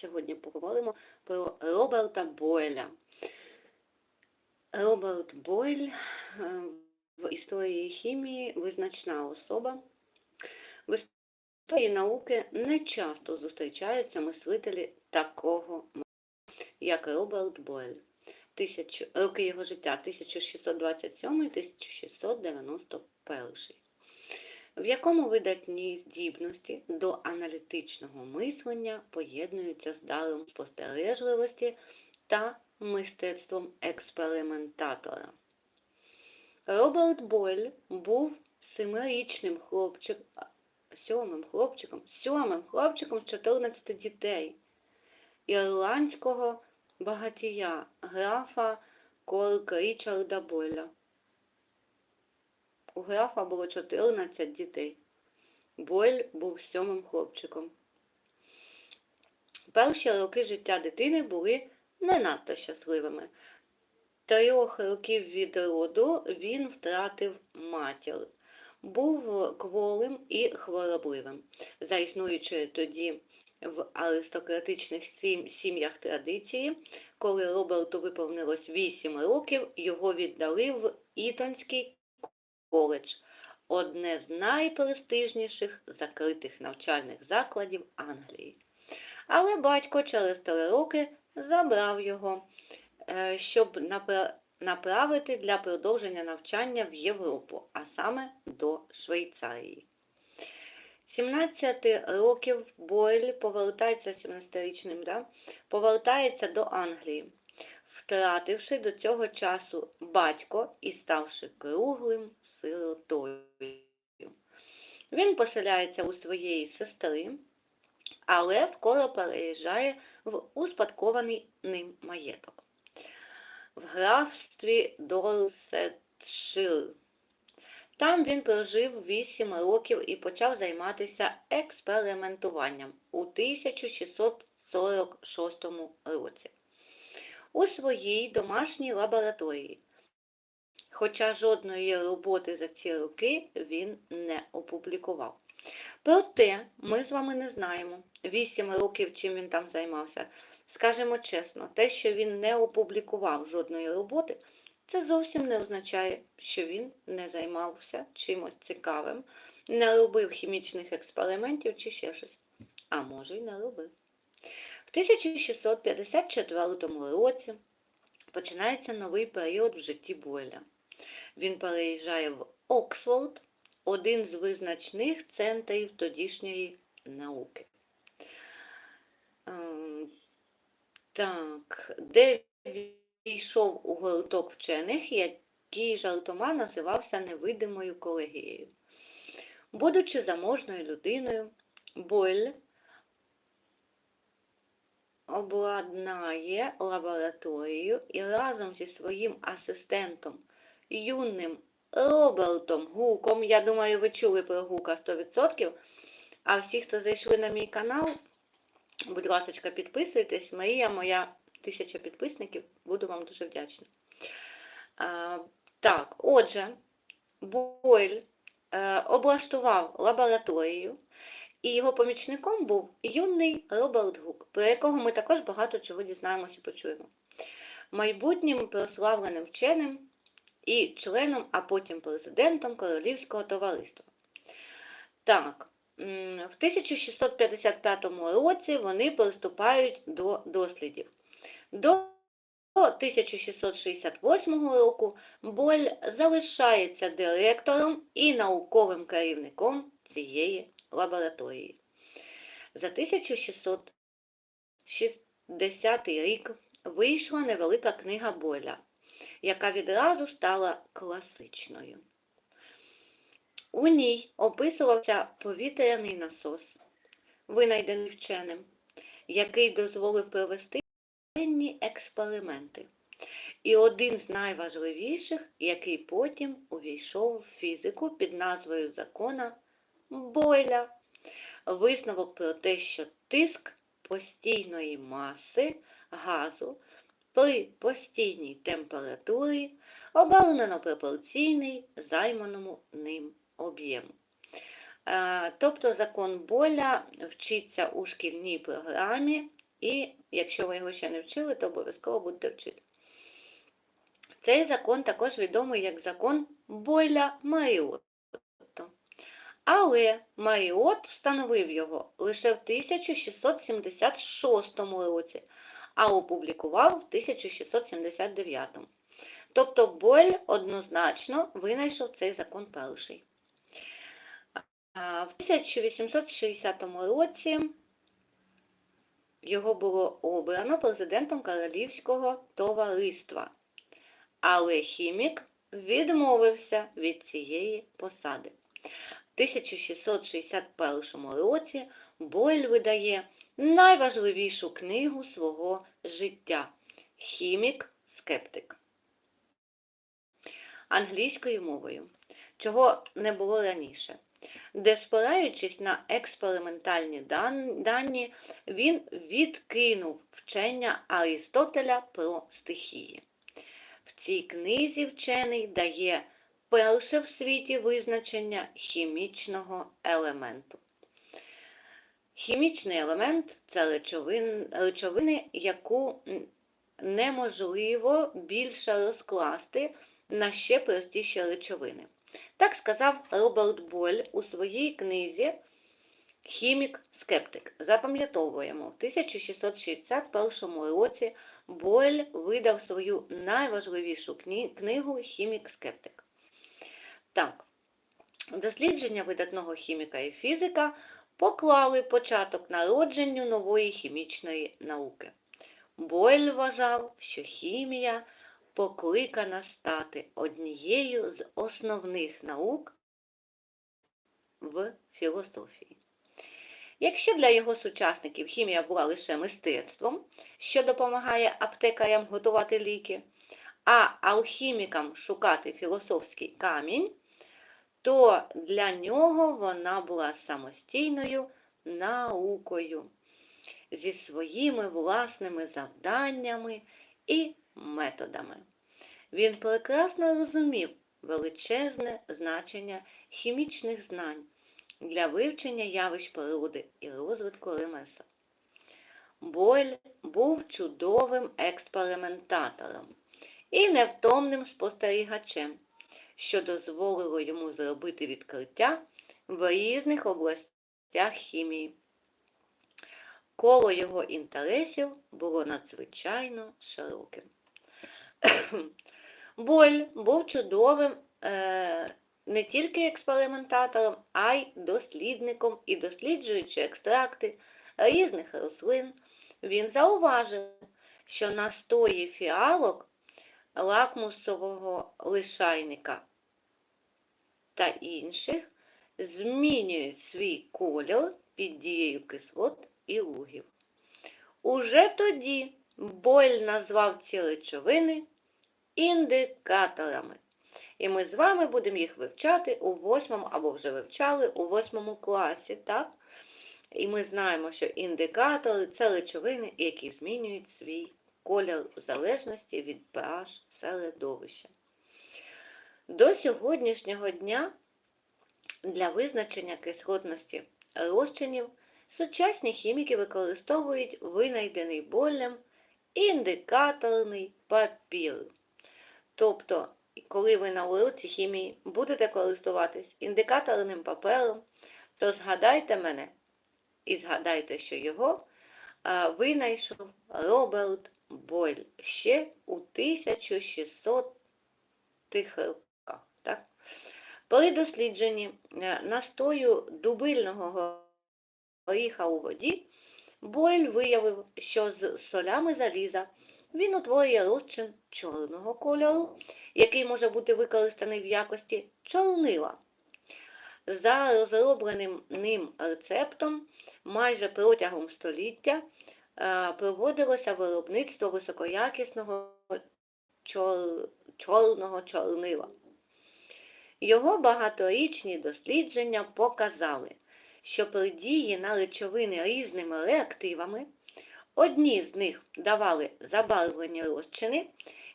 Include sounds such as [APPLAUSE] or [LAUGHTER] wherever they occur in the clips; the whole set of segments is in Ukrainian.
сьогодні поговоримо про Роберта Бойля. Роберт Бойль е, в історії хімії визначна особа. В історії науки не часто зустрічаються мислителі такого, як Роберт Бойль. Роки його життя 1627-1691, в якому видатні здібності до аналітичного мислення поєднуються з даром спостережливості та мистецтвом експериментатора. Роберт Бойль був семирічним хлопчик, сьомим хлопчиком, сьомим хлопчиком з 14 дітей ірландського багатія графа Корка Річарда Бойля. У графа було 14 дітей. Бойль був сьомим хлопчиком. Перші роки життя дитини були не надто щасливими. Трьох років від роду він втратив матір. Був кволим і хворобливим. За існуючої тоді в аристократичних сім'ях традиції, коли Роберту виповнилось 8 років, його віддали в Ітонський коледж, одне з найпрестижніших закритих навчальних закладів Англії. Але батько через три роки забрав його, е, щоб направити для продовження навчання в Європу, а саме до Швейцарії. 17 років Бойль повертається 17-річним, да? повертається до Англії, втративши до цього часу батько і ставши круглим сиротою. Він поселяється у своєї сестри, але скоро переїжджає в успадкований ним маєток. В графстві Дорсетшир. Там він прожив 8 років і почав займатися експериментуванням у 1646 році у своїй домашній лабораторії. Хоча жодної роботи за ці роки він не опублікував. Проте ми з вами не знаємо 8 років, чим він там займався. Скажемо чесно, те, що він не опублікував жодної роботи, це зовсім не означає, що він не займався чимось цікавим, не робив хімічних експериментів чи ще щось. А може й не робив. В 1654 році починається новий період в житті Бойля. Він переїжджає в Оксфорд, один з визначних центрів тодішньої науки. Ем, Так, де війшов у гурток вчених, який жартома називався невидимою колегією. Будучи заможною людиною, Бойль обладнає лабораторію і разом зі своїм асистентом, юним Робертом Гуком, я думаю, ви чули про Гука 100%, а всі, хто зайшли на мій канал, будь ласка, підписуйтесь. Марія моя тисяча підписників, буду вам дуже вдячна. А, так, отже, Бойль е, облаштував лабораторію, і його помічником був юний Роберт Гук, про якого ми також багато чого дізнаємося і почуємо. Майбутнім прославленим вченим і членом, а потім президентом Королівського товариства. Так, в 1655 році вони приступають до дослідів. До 1668 року Боль залишається директором і науковим керівником цієї лабораторії. За 1660 рік вийшла невелика книга Бойля, яка відразу стала класичною. У ній описувався повітряний насос, винайдений вченим, який дозволив провести певні експерименти. І один з найважливіших, який потім увійшов в фізику під назвою закона Бойля. Висновок про те, що тиск постійної маси газу при постійній температурі обернено пропорційний займаному ним об'єму. Е, Тобто закон Боля вчиться у шкільній програмі І якщо ви його ще не вчили, то обов'язково будете вчити. Цей закон також відомий як закон Бойля Маріотто. Але Маріот встановив його лише в 1676 році, а опублікував в 1679. Тобто Бойль однозначно винайшов цей закон перший. В 1860 році його було обрано президентом Королівського товариства, але хімік відмовився від цієї посади. В 1661 році Бойль видає найважливішу книгу свого життя Хімік-скептик англійською мовою, чого не було раніше, де, спираючись на експериментальні дані, він відкинув вчення Аристотеля про стихії. В цій книзі вчений дає перше в світі визначення хімічного елементу. Хімічний елемент це речовин, речовини, яку неможливо більше розкласти на ще простіші речовини. Так сказав Роберт Бойль у своїй книзі Хімік-скептик. Запам'ятовуємо, в 1661 році Бойль видав свою найважливішу книгу Хімік-скептик. Так, дослідження видатного хіміка і фізика поклали початок народженню нової хімічної науки. Бойль вважав, що хімія покликана стати однією з основних наук в філософії. Якщо для його сучасників хімія була лише мистецтвом, що допомагає аптекарям готувати ліки, а алхімікам шукати філософський камінь, то для нього вона була самостійною наукою зі своїми власними завданнями і методами. Він прекрасно розумів величезне значення хімічних знань для вивчення явищ природи і розвитку ремесел. Бойль був чудовим експериментатором і невтомним спостерігачем, що дозволило йому зробити відкриття в різних областях хімії. Коло його інтересів було надзвичайно широким. [COUGHS] Боль був чудовим е, не тільки експериментатором, а й дослідником і досліджуючи екстракти різних рослин, він зауважив, що настої фіалок, лакмусового лишайника та інших змінюють свій колір під дією кислот і лугів. Уже тоді Бойль назвав ці речовини індикаторами. І ми з вами будемо їх вивчати у восьмому, або вже вивчали у восьмому класі, так? І ми знаємо, що індикатори це речовини, які змінюють свій колір в залежності від pH середовища. До сьогоднішнього дня для визначення кислотності розчинів сучасні хіміки використовують винайдений болем індикаторний папір. Тобто, коли ви на уроці хімії будете користуватись індикаторним папером, то згадайте мене і згадайте, що його винайшов Роберт Бойль ще у 1600-х роках. Так? При дослідженні е, настою дубильного горіха у воді, Бойль виявив, що з солями заліза він утворює розчин чорного кольору, який може бути використаний в якості чорнила. За розробленим ним рецептом майже протягом століття проводилося виробництво високоякісного чор... чорного чорнила. Його багаторічні дослідження показали, що при дії на речовини різними реактивами одні з них давали забарвлені розчини,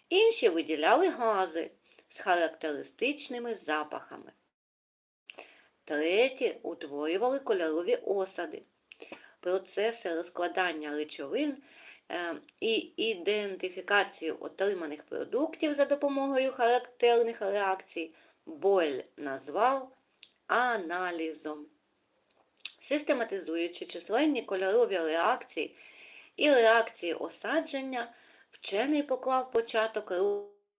інші виділяли гази з характеристичними запахами. Треті утворювали кольорові осади. Процеси розкладання речовин е, і ідентифікацію отриманих продуктів за допомогою характерних реакцій Бойль назвав аналізом. Систематизуючи численні кольорові реакції і реакції осадження, вчений поклав початок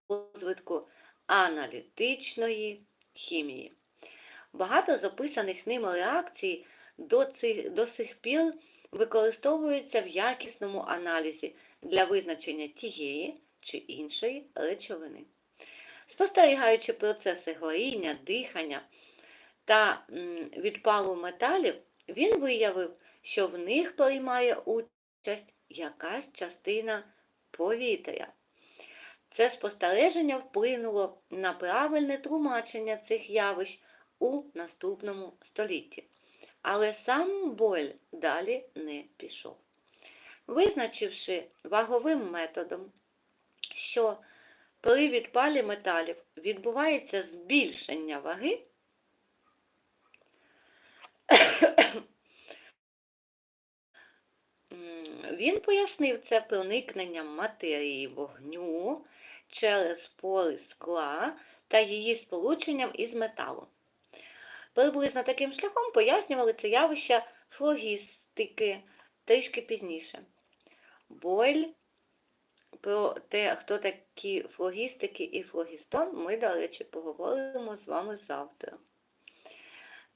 розвитку аналітичної хімії. Багато з описаних ним реакцій до, цих, до сих пір використовуються в якісному аналізі для визначення тієї чи іншої речовини. Спостерігаючи процеси горіння, дихання та відпалу металів, він виявив, що в них приймає участь якась частина повітря. Це спостереження вплинуло на правильне тлумачення цих явищ у наступному столітті. Але сам Бойль далі не пішов. Визначивши ваговим методом, що при відпалі металів відбувається збільшення ваги, [COUGHS] він пояснив це проникненням матерії вогню через пори скла та її сполученням із металом. Приблизно таким шляхом пояснювали це явище флогістики трішки пізніше. Бойль про те, хто такі флогістики і флогістон, ми, до речі, поговоримо з вами завтра.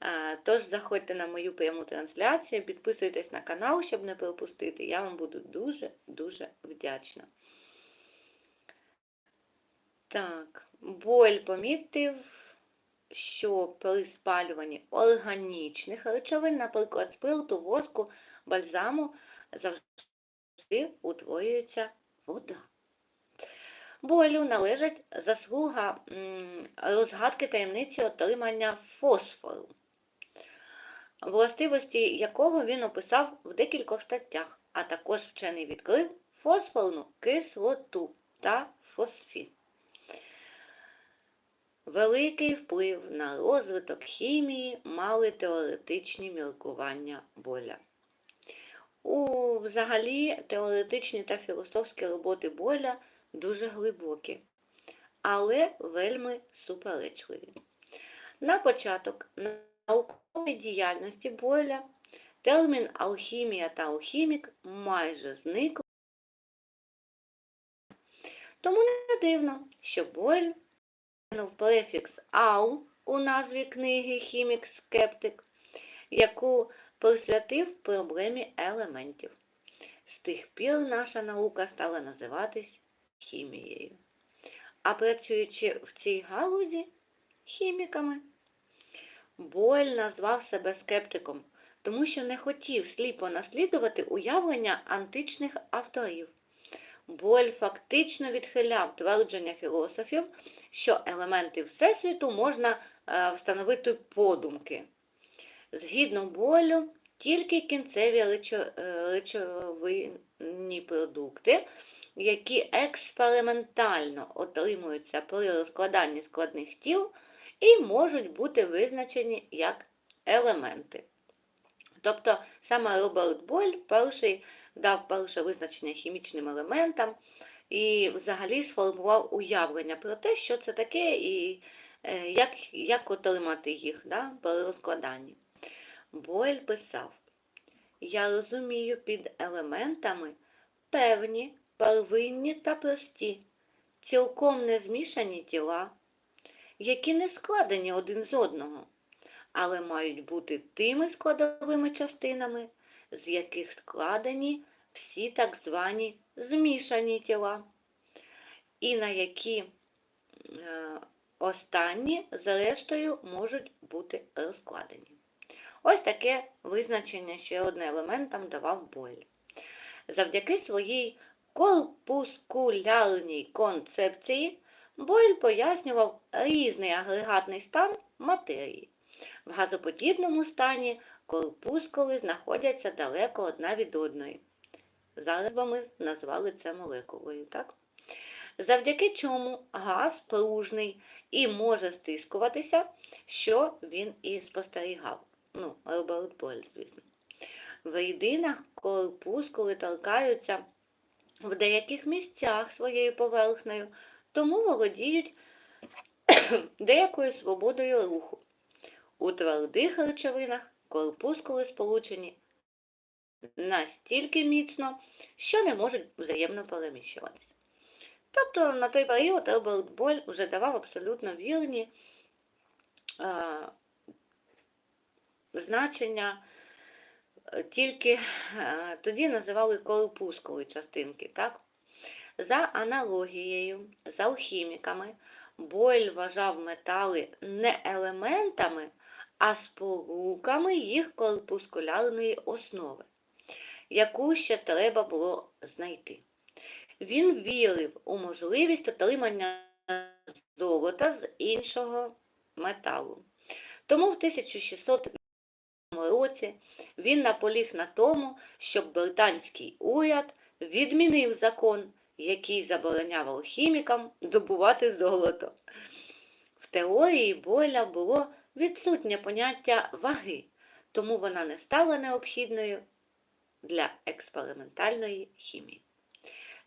Е, Тож заходьте на мою пряму трансляцію, підписуйтесь на канал, щоб не пропустити. Я вам буду дуже-дуже вдячна. Так, Бойль помітив, що при спалюванні органічних речовин, наприклад, спирту, воску, бальзаму, завжди утворюється вода. Бойлю належить заслуга розгадки таємниці отримання фосфору, властивості якого він описав в декількох статтях, а також вчений відкрив фосфорну кислоту та фосфін. Великий вплив на розвиток хімії мали теоретичні міркування Боля. У взагалі теоретичні та філософські роботи Боля дуже глибокі, але вельми суперечливі. На початок наукової діяльності Бойля термін алхімія та алхімік майже зник. Тому не дивно, що Бойль префікс ау у назві книги Хімік-скептик, яку присвятив проблемі елементів. З тих пір наша наука стала називатись хімією. А працюючи в цій галузі хіміками, Бойль назвав себе скептиком, тому що не хотів сліпо наслідувати уявлення античних авторів. Бойль фактично відхиляв твердження філософів, що елементи Всесвіту можна е, встановити подумки. Згідно Бойлю, тільки кінцеві речовинні продукти, які експериментально отримуються при розкладанні складних тіл і можуть бути визначені як елементи. Тобто саме Роберт Бойль перший дав перше визначення хімічним елементам і взагалі сформував уявлення про те, що це таке і е, як, як отримати їх да, при розкладанні. Бойль писав, я розумію під елементами певні, первинні та прості, цілком не змішані тіла, які не складені один з одного, але мають бути тими складовими частинами, з яких складені всі так звані змішані тіла, і на які е, останні, зрештою, можуть бути розкладені. Ось таке визначення ще одним елементам давав Бойль. Завдяки своїй корпускулярній концепції Бойль пояснював різний агрегатний стан матерії. В газоподібному стані корпускули знаходяться далеко одна від одної. Зараз ми назвали це молекулою, так? Завдяки чому газ пружний і може стискуватися, що він і спостерігав. Ну, Роберт Бойль, звісно. В рідинах корпускули торкаються в деяких місцях своєю поверхнею, тому володіють [COUGHS] деякою свободою руху. У твердих речовинах корпускули сполучені настільки міцно, що не можуть взаємно переміщуватися. Тобто на той період Роберт Боль вже давав абсолютно вірні е, значення, тільки е, тоді називали корпускули частинки. Так? За аналогією з алхіміками, Бойль вважав метали не елементами, а споруками їх корпускулярної основи, яку ще треба було знайти. Він вірив у можливість отримання золота з іншого металу. Тому в 1600 році він наполіг на тому, щоб британський уряд відмінив закон, який забороняв алхімікам добувати золото. В теорії Бойля було відсутнє поняття ваги, тому вона не стала необхідною для експериментальної хімії.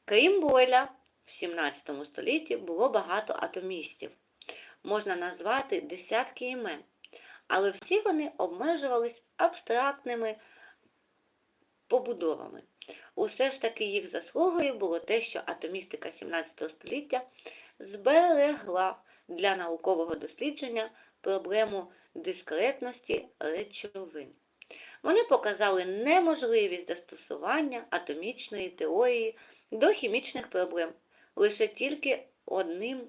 Крім Бойля, в 17 столітті було багато атомістів. Можна назвати десятки імен, але всі вони обмежувались абстрактними побудовами. Усе ж таки їх заслугою було те, що атомістика 17 століття зберегла для наукового дослідження проблему дискретності речовин. Вони показали неможливість застосування атомічної теорії до хімічних проблем лише тільки одним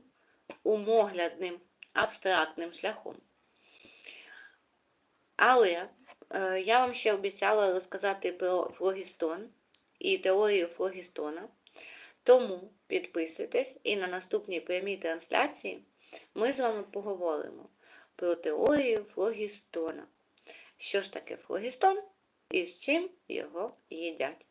умоглядним абстрактним шляхом. Але е, я вам ще обіцяла розказати про флогістон і теорію флогістона. Тому підписуйтесь і на наступній прямій трансляції ми з вами поговоримо про теорію флогістона. Що ж таке флогістон і з чим його їдять?